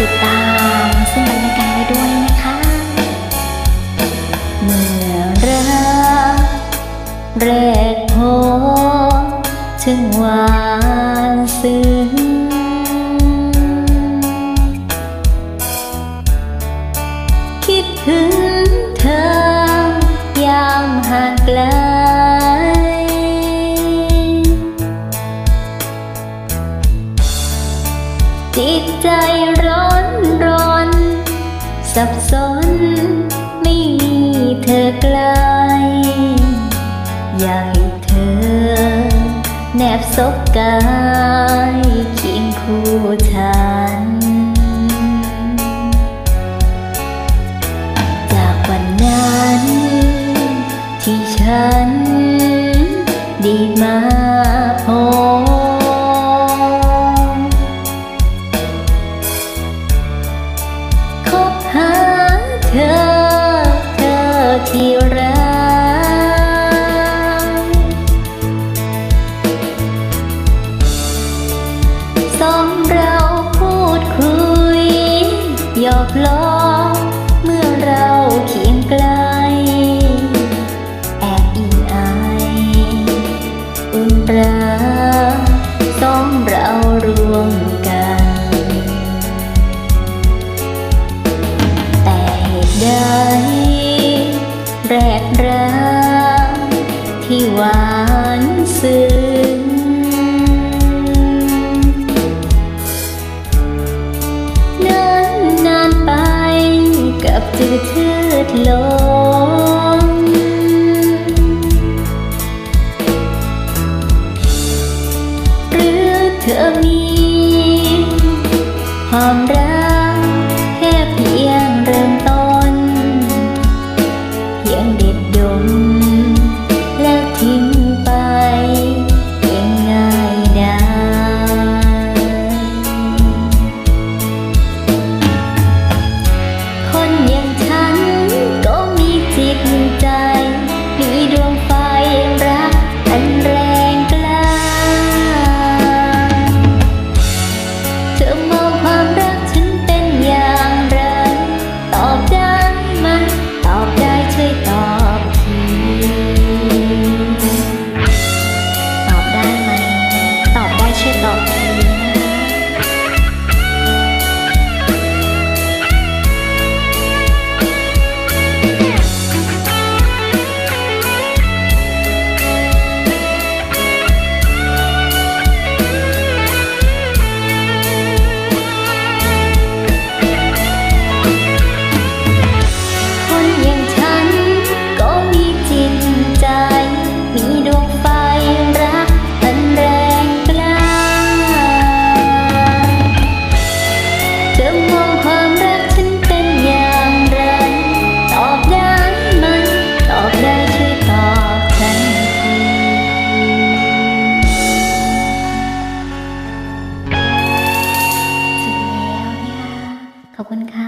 ติดตามซึ่งกันและกันไว้ด้วยนะคะ เมื่อรักแรกพบถึงหวานซึ้งคิดถึงเธอยามห่างไกลจิตใจ สับสน ไม่มีเธอใกล อยากให้เธอ แนบซบกายเคียงคู่ฉัน จากวันนั้น ที่ฉันด้มา ที่รักสองเราพูดคุยหยอกล้อเมื่อเราเคียงไกล แอบอิงอายอุ่นรัก ที่หวานซึ้งนานนานไปกับจืดชืดลงหรือเธอมีความรัก ขอบคุณค่ะ